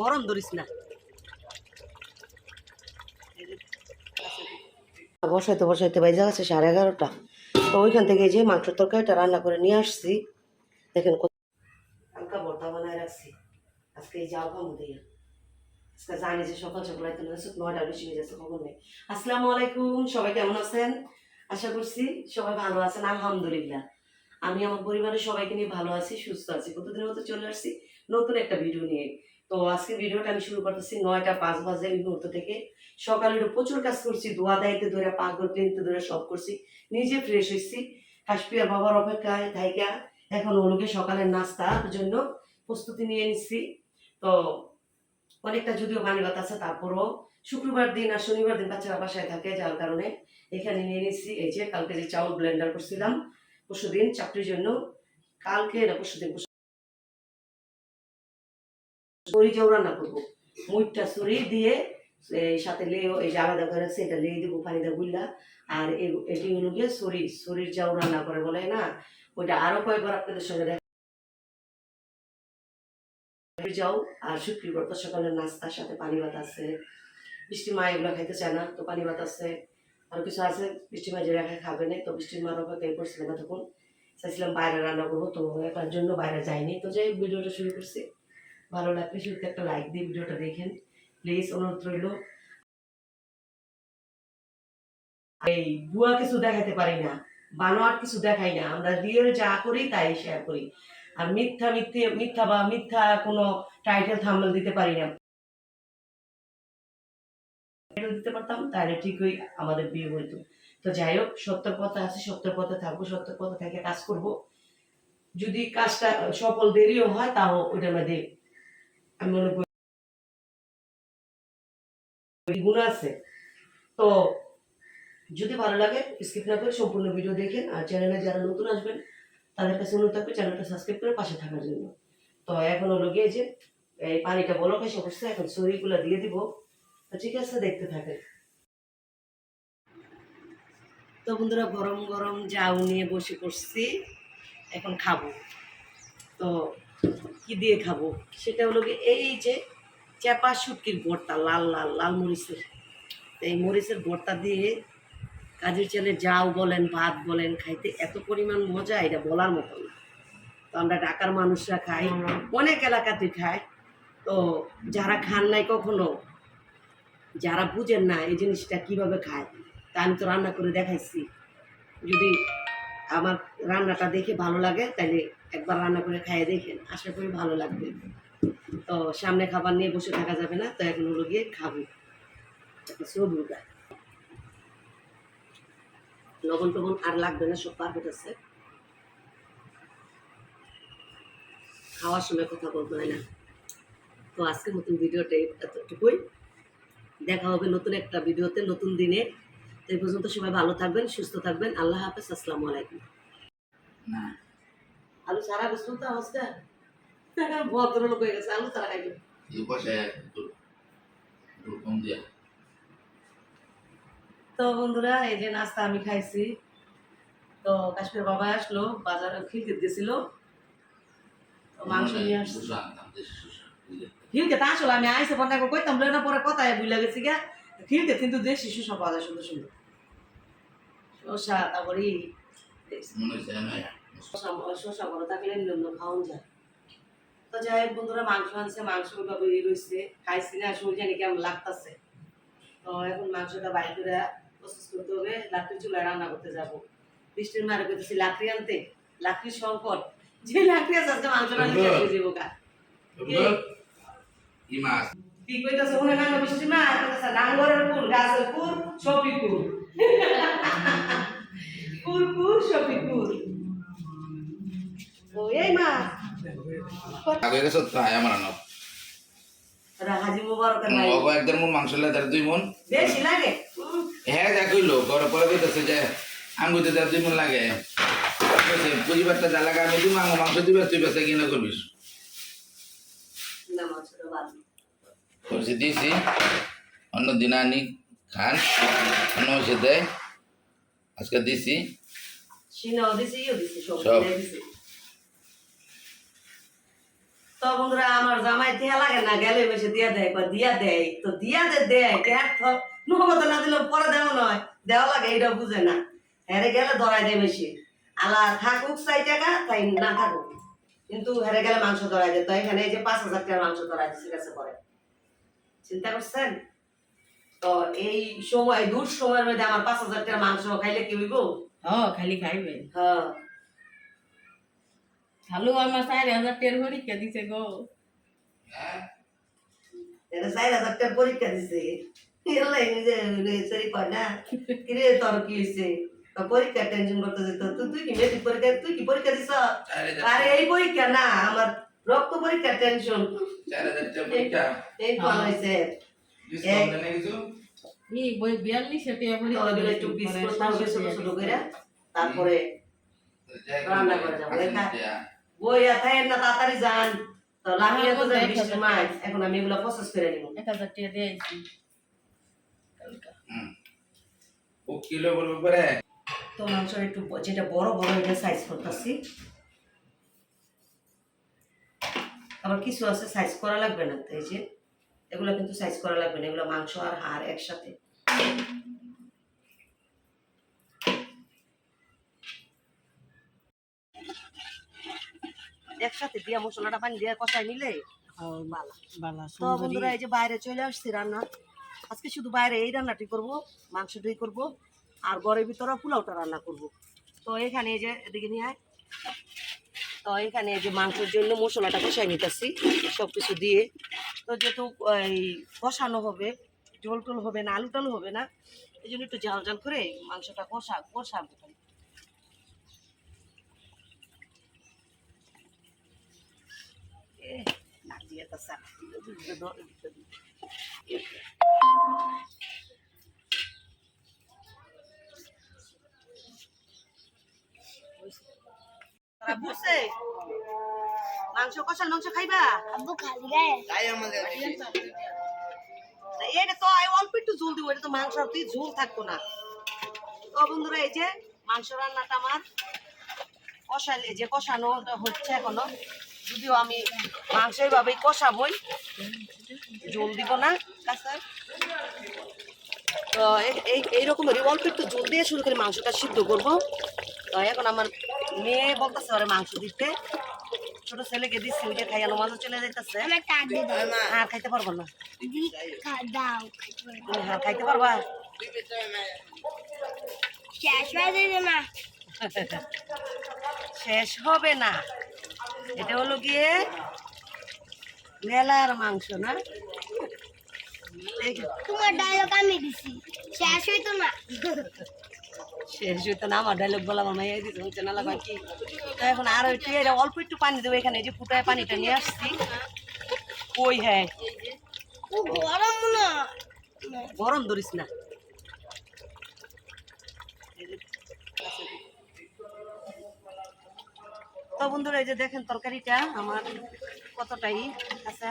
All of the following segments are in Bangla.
গরম ধরিস না। বসাইতে বসাইতে বাইজা গেছে সাড়ে এগারোটা। তো ওইখান থেকে যে মাংসের তরকারিটা রান্না করে নিয়ে আসছি। দেখেন কত হালকা ভর্তা বানায় রাখছি। আজকে এই যাও খামো দিয়ে। আজকে জানি যে সকাল সকাল হয়েছে নয়টা বেশি হয়ে যাচ্ছে, খবর নেই। আসসালামু আলাইকুম, সবাই কেমন আছেন? আশা করছি সবাই ভালো আছেন, আলহামদুলিল্লাহ। আমি আমার পরিবারের সবাইকে নিয়ে ভালো আছি, সুস্থ আছি। প্রতিদিনের মতো চলে আসছি, নতুন একটা ভিডিও নিয়ে। তো আজকে ভিডিওটা আমি শুরু করতেছি নয়টা পাঁচ বাজে এই মুহূর্ত থেকে। সকালে প্রচুর কাজ করছি, ধোয়া দায়িত্বে ধরে পাগল ক্লিনতে ধরে সব করছি। নিজে ফ্রেশ হয়েছি কাশ্মীর বাবার অপেক্ষায় থাইকা এখন ওগুলোকে সকালের নাস্তার জন্য প্রস্তুতি নিয়ে নিচ্ছি তো অনেকটা যদিও বানিবাত আছে, তারপরও শুক্রবার দিন আর শনিবার দিন বাচ্চারা বাসায় থাকে যার কারণে এখানে নিয়ে নিচ্ছি এই যে কালকে যে চাউল ব্লেন্ডার করছিলাম, পরশুদিন চাকরির জন্য। কালকে না পরশু যাও রান্না করব, মুইটটা সরি দিয়ে এই সাথে লেও, এই যে আলাদা করে রাখছি এটা দেবো পানিটা গুল্লা আর এটি হলো গিয়ে সরি সরির চাউ রান্না করে বলে না, ওইটা আরও কয়েকবার আপনাদের সঙ্গে দেখা যাও, আর শুক্রবার তো সকালের নাস্তার সাথে পানি ভাত আছে। বৃষ্টি মা এগুলো খাইতে চায় না, তো পানি ভাত আছে। আর কিছু আছে, বৃষ্টি মা যে রেখা খাবে না, তো বৃষ্টির মার অপেক্ষায় করছিলাম তখন। চাইছিলাম বাইরে রান্না করব, তো একার জন্য বাইরে যাইনি। তো যাই ভিডিওটা শুরু করছি। ভালো লাগলে শুধু একটা লাইক দিয়ে ভিডিওটা দেখেন। প্লিজ অনুরোধ রইল। এই বুয়া কিছু দেখাতে পারি না বানোয়ার কিছু দেখাই না, আমরা রিয়েল যা করি তাই শেয়ার করি। আর মিথ্যা মিথ্যে, মিথ্যা বা মিথ্যা কোনো টাইটেল থাম্বনেল দিতে পারি না। দিতে পারতাম, তাহলে ঠিকই আমাদের বিয়ে হইতো। তো যাই হোক সত্যের পথে আছে সত্যের পথে থাকব সত্যের পথে থেকে কাজ করব। যদি কাজটা সফল দেরিও হয়, তাও ওইটার মধ্যে আমি মনে গুণ আছে। তো যদি ভালো লাগে স্কিপ না করে সম্পূর্ণ ভিডিও দেখেন আর চ্যানেলে যারা নতুন আসবেন, তাদের কাছে অনুরোধ থাকবে চ্যানেলটা সাবস্ক্রাইব করে পাশে থাকার জন্য। তো এখন হলো গিয়ে যে, এই পানিটা বলক এসে বসছে, এখন সরিগুলো দিয়ে দিব। তো ঠিক আছে, দেখতে থাকে তো বন্ধুরা, গরম গরম জাউ নিয়ে বসে পড়ছি, এখন খাব। তো কি দিয়ে খাব? সেটা হলো এই যে চেপা শুটকির ভর্তা, লাল লাল লাল মরিচের। এই মরিচের ভর্তা দিয়ে কাজের চালে যাও বলেন, ভাত বলেন, খাইতে এত পরিমাণ মজা, এটা বলার মতো না। তো আমরা ঢাকার মানুষরা খাই, অনেক এলাকাতে খাই। তো যারা খান নাই কখনো, যারা বুঝেন না এই জিনিসটা কীভাবে খায়, তা আমি তো রান্না করে দেখাইছি। যদি আমার রান্নাটা দেখে ভালো লাগে তাহলে একবার রান্না করে খাইয়ে দেখেন। আশা করি ভালো লাগবে। তো সামনে খাবার নিয়ে বসে থাকা যাবে না, তো এখন হলো গিয়ে খাব। সবুটা লবণ টবণ আর লাগবে না, সব পারফেক্ট আছে। খাওয়ার সময় কথা বলতে হয় না। তো আজকের নতুন ভিডিওটা এতটুকুই। দেখা হবে নতুন একটা ভিডিওতে, নতুন দিনে। তো এই পর্যন্ত সবাই ভালো থাকবেন সুস্থ থাকবেন। আল্লাহ হাফেজ আসসালামু আলাইকুম। না। আলু সারা বুঝতো তো অবস্থা। ভদ্রলোক হয়ে গেছে আলু সারা খাইবে। তো বন্ধুরা এই যে নাস্তা আমি খাইছি। তো কাশ্মীর বাবা আসলো বাজারে খিলতে দিয়েছিল তো মাংস নিয়ে বুঝলে? খিলতে তা আসলে আমি আইসে পর কইতাম না পরে কথায় বুঝলা গেছি গা খিলতে কিন্তু দেশ শিশু সব পাওয়া যায় সুন্দর সুন্দর। শসা তারপরে শসা বড় থাকলে নিলাম খাওয়ান যায়। তো যাই হোক বন্ধুরা মাংস আনছে মাংস ওইভাবে রয়েছে খাইছি না শরীর জানি কেমন লাগতেছে। তো এখন মাংসটা বাইর করে প্রসেস করতে হবে লাকড়ি চুলায় রান্না করতে যাব। বৃষ্টির মারে করতেছি লাকড়ি আনতে লাকড়ির সংকট। যে লাকড়ি আছে আজকে মাংস রান্না শেষ হয়ে যাব গা। কি? কইতাছে মনে না বৃষ্টি মা কইতাছে ডাঙ্গরের ফুল গাছের ফুল সবই ফুল ফুল ফুল সবই ফুল ও এই মা। আগে গেছে তাই আমার আনো। হাজি মুবারকের ভাই। অব একদম মন মাংস লে তার দুই মন বেশি লাগে? হ্যাঁ যা কইলো পরে পরে কইতেছে যে আঙ্গুতে তার দুই মন লাগে। পরিবারটা যা লাগে আমি দিম আঙ্গু মাংস দিবে তুই বেঁচে কিনা করবিস না মাছটা ভালো করছি দিয়েছি অন্য দিন আনি। খান অন্য এসে দেয় আজকে দিছি। সব সব। তো তো বন্ধুরা আমার জামাই দেয়া লাগে না গেলে বেশি দিয়া দেয় দিয়া দেয়। তো দিয়া দে দেয় দেখ তো না দিলে পরে দেওয়া নয়। দেওয়া লাগে এটা বুঝে না। হেরে গেলে ধরাই দেয় বেশি। আলা থাকুক চাই টাকা তাই না থাকুক। কিন্তু হেরে গেলে মাংস ধরাই দেয়। তো এখানে এই যে পাঁচ হাজার টাকার মাংস ধরাই দিচ্ছে কাছে পরে। চিন্তা করছেন? তো এই সময় দূর সময়ের মধ্যে আমার পাঁচ হাজার টাকার মাংস খাইলে কি হইব? হ খালি খাইবে। হ্যাঁ। খালু আমার চার হাজার টের পরীক্ষা দিছে গো। হ্যাঁ? এটা চার হাজার টাকা পরীক্ষা দিছে। সরি কয় না? কিরে তোর কি হয়েছে পরীক্ষা টেনশন করতেছে তো। তুই তুই কি মেট্রিক পরীক্ষা তুই কি পরীক্ষা দিছ? আরে এই পরীক্ষা না আমার রক্ত পরীক্ষা টেনশন চার হাজার পরীক্ষা। এই ফল হয়েছে তারপরে ছোট ছোট করে তারপরে রান্না করে যাব। বই এথায় না তাড়াতাড়ি যান। তো লাগিয়ে তো যান বৃষ্টির মাছ। এখন আমি এগুলো প্রসেস করে নিব। এক হাজার টাকা দিয়েছি ও কিলো বলব পরে? তো মাংস একটু যেটা বড় বড় এটা সাইজ করতেছি। আবার কিছু আছে সাইজ করা লাগবে না এই যে। এগুলো কিন্তু সাইজ করা লাগবে না এগুলো মাংস আর হাড় একসাথে। একসাথে দিয়া মশলাটা পানি দিয়ে কষাই নিলে তো বন্ধুরা এই যে বাইরে চলে আসছি রান্না। আজকে শুধু বাইরে এই রান্নাটি করব মাংসটাই করব আর ঘরের ভিতরে পোলাওটা রান্না করব। তো এখানে এই যে এদিকে নিয়ে আয়। তো এখানে এই যে মাংসের জন্য মশলাটা কষাই নিতেছি সব কিছু দিয়ে। তো যেহেতু এই কষানো হবে ঝোল টোল হবে না আলু টালু হবে না এই জন্য একটু জাল জাল করে মাংসটা কষা কষাবো এ, মাংস কষার মাংস খাইবা? আব্বু খালি গায়ে। তা এটা তো আই অল্প একটু ঝোল দিব এটা তো মাংস আর তুই ঝোল থাকতো না। তো বন্ধুরা এই যে মাংস রান্নাটা আমার কষালে যে কষানো হচ্ছে এখনও। যদিও আমি মাংস এইভাবেই কষাবই ঝোল দিব না। কাঁচা। তো এই- এই এইরকমেরই অল্প একটু ঝোল দিয়ে শুরু করে মাংসটা সিদ্ধ করব। তো এখন আমার মেয়ে বলতেছে ওরে মাংস দিতে। ছোট ছেলেকে দিচ্ছি ওই যে খাইয়ানো মাঝে চলে যাইতেছে। আর খাইতে পারব না। তুমি হার খাইতে পারবা? শেষ হয়ে যাবে না শেষ হবে না। এটা হলো গিয়ে মেলার মাংস না? তোমার ডায়লগ আমি দিছি। শেষ হইতো না। শেষ হইতো না আমার ডায়লগ বলা আমার মাইয়া দিতে হচ্ছে না লাগা কি তো এখন আরও এটা অল্প একটু পানি দেবো এখানে এই যে ফুটায় পানিটা নিয়ে আসছি। হ্যাঁ গরম না। গরম ধরিস না। তো বন্ধুরা এই যে দেখেন তরকারিটা আমার কতটাই আছে।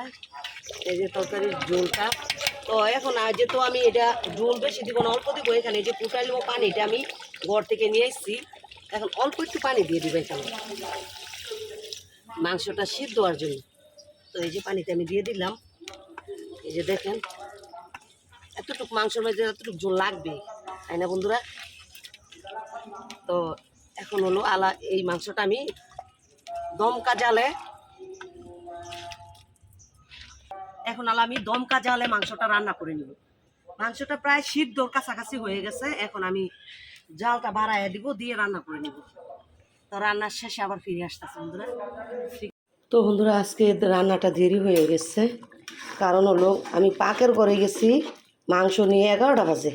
এই যে তরকারির ঝোলটা। তো এখন যেহেতু আমি এটা ঝোল বেশি দিব না, অল্প দিব, এখানে যে ফুটাইলেও পানিটা আমি ঘর থেকে নিয়ে এসেছি। এখন অল্প একটু পানি দিয়ে দিব এখানে। মাংসটা সিদ্ধ হওয়ার জন্য। তো এই যে পানিতে আমি দিয়ে দিলাম। এই যে দেখেন, এতটুকু মাংসের মধ্যে এতটুকু ঝোল লাগবে, তাই না বন্ধুরা? তো এখন হলো আলা, এই মাংসটা আমি দমকা জালে এখন আলা আমি দমকা জালে মাংসটা রান্না করে নিব। মাংসটা প্রায় সিদ্ধর কাছাকাছি হয়ে গেছে, এখন আমি জালটা বাড়াইয়া দিব, দিয়ে রান্না করে নিব। তো রান্নার শেষে আবার ফিরে আসতেছে বন্ধুরা। তো বন্ধুরা, আজকে রান্নাটা দেরি হয়ে গেছে, কারণ হলো আমি পাকের ঘরে গেছি, মাংস নিয়ে এগারোটা বাজে।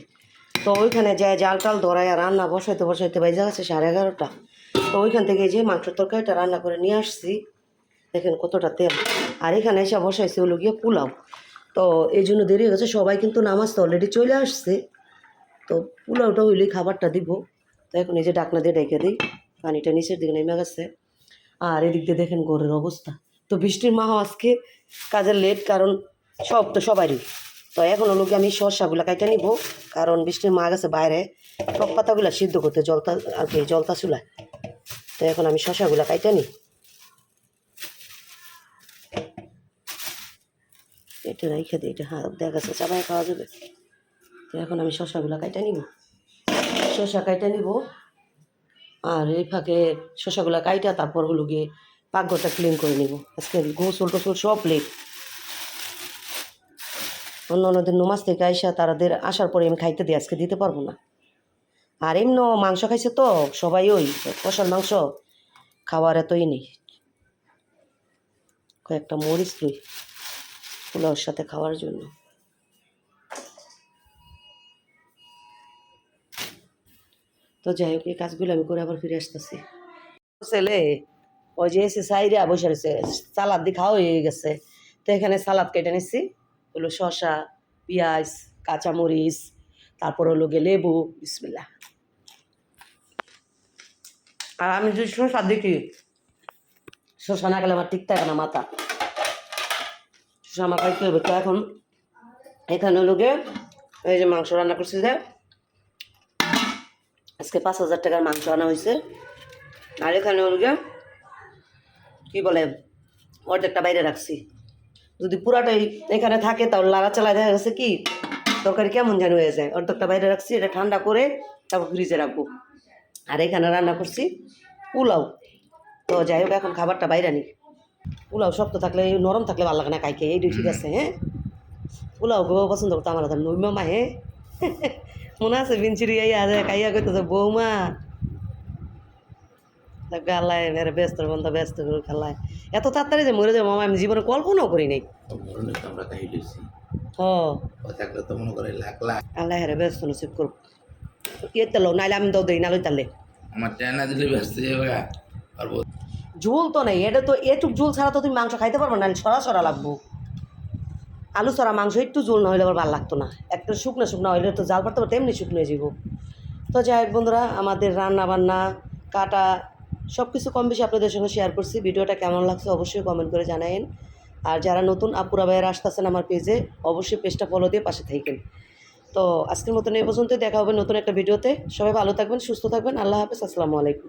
তো ওইখানে যায় জাল টাল ধরায় রান্না বসাইতে বসাইতে বাজে গেছে সাড়ে এগারোটা। তো ওইখান থেকে যে মাংসের তরকারিটা রান্না করে নিয়ে আসছি, দেখেন কতটা তেল। এখানে এসে বসাইছে হলো গিয়ে পোলাও। তো এই জন্য দেরি হয়ে গেছে, সবাই কিন্তু নামাজ তো অলরেডি চলে আসছে। তো পোলাওটা হইলেই খাবারটা দিব। তো এখন এই যে ডাকনা দিয়ে ডেকে দিই, পানিটা নিচের দিকে নেমে গেছে। আর এদিক দিয়ে দেখেন ঘরের অবস্থা। তো বৃষ্টির মাহ আজকে কাজের লেট কারণ সব তো সবারই। তো এখন হলো আমি শসাগুলো কাইটা নিব, কারণ বৃষ্টির মা গেছে বাইরে। টক পাতাগুলো সিদ্ধ করতে জলতা আর কি, জলতা চুলায়। তো এখন আমি শসাগুলো কাইটা নিই। এটা রেখে দিই এটা হ্যাঁ দেখা গেছে চাপায় খাওয়া যাবে। তো এখন আমি শশাগুলো কাইটা নিব। শশা কাইটা নিব। আর এই ফাঁকে শশাগুলো কাইটা, তারপর হলো গিয়ে পাকঘরটা ক্লিন করে নিব। আজকে গোসল টোসল সব লেট অন্য অন্যদের নমাজ থেকে আইসা তারাদের আসার পরে আমি খাইতে দিই আজকে দিতে পারব না। আর এমনি মাংস খাইছে তো, সবাই ওই কষার মাংস। খাওয়ার এতই নেই। কয়েকটা মরিচ লই। পোলাওর সাথে খাওয়ার জন্য। তো যাই হোক, এই কাজগুলো আমি করে আবার ফিরে আসতেছি। ছেলে, ওই যে এসে সাইরা বসে রয়েছে, সালাদ দিয়ে খাওয়া হয়ে গেছে। তো এখানে সালাদ কেটে নিচ্ছি হলো শসা, পেঁয়াজ, কাঁচামরিচ, তারপর হলো গিয়ে লেবু বিসমিল্লা আর আমি যদি শসা দেখি শসা না গেলে আমার ঠিক থাকে না মাথা। আমার খাইতে হবে। তো এখন এখানে হলো গিয়ে এই যে মাংস রান্না করছি যে, আজকে পাঁচ হাজার টাকার মাংস আনা হয়েছে। আর এখানে হলো গিয়ে কী বলে, অর্ধেকটা বাইরে রাখছি। যদি পুরাটাই এখানে থাকে তাহলে লাড়া চালা দেখা গেছে কি, তরকারি কেমন যেন হয়ে যায়। অর্ধেকটা বাইরে রাখছি, এটা ঠান্ডা করে তারপর ফ্রিজে রাখব। আর এখানে রান্না করছি পোলাও। তো যাই হোক, এখন খাবারটা বাইরে নিই। পোলাও শক্ত থাকলে নরম থাকলে ভালো লাগে না কাইকে এইটাই ঠিক আছে হ্যাঁ? পোলাও গো পছন্দ করতো আমার নই মামা হ্যাঁ মনে আছে বিনচিরি আইয়া যে কাইয়া কইতেছে বৌমা। গালায় মেরে ব্যস্ত বন্ধ ব্যস্ত করে খেলায়। এত তাড়াতাড়ি যে মরে যাব মামা আমি জীবনে কল্পনাও করি নাই। আল্লাহ ব্যস্ত নসিব করব ইয়ে তেলো নাইলে আমি দাও দিই নালই তালে আমার দিলে ব্যস্ত যাবে। ঝোল তো নেই, এটা তো এটুক ঝোল ছাড়া তো তুমি মাংস খাইতে পারবে না সরা সরা লাগবো। আলু সরা মাংস একটু ঝোল না হইলে আবার ভালো লাগতো না। একটা শুকনো শুকনো হইলে তো জাল পারতে পারতে শুকনো হয়ে যাব তো যাই হোক বন্ধুরা, আমাদের রান্না বান্না, কাটা সব কিছু কম বেশি আপনাদের সঙ্গে শেয়ার করছি। ভিডিওটা কেমন লাগছে অবশ্যই কমেন্ট করে জানায়েন আর যারা নতুন আপুরা ভাইয়ের আসতেছেন আমার পেজে অবশ্যই পেজটা ফলো দিয়ে পাশে থাকেন তো আজকের মতন এই পর্যন্ত দেখা হবে নতুন একটা ভিডিওতে সবাই ভালো থাকবেন, সুস্থ থাকবেন। আল্লাহ হাফেজ, আসসালামু আলাইকুম।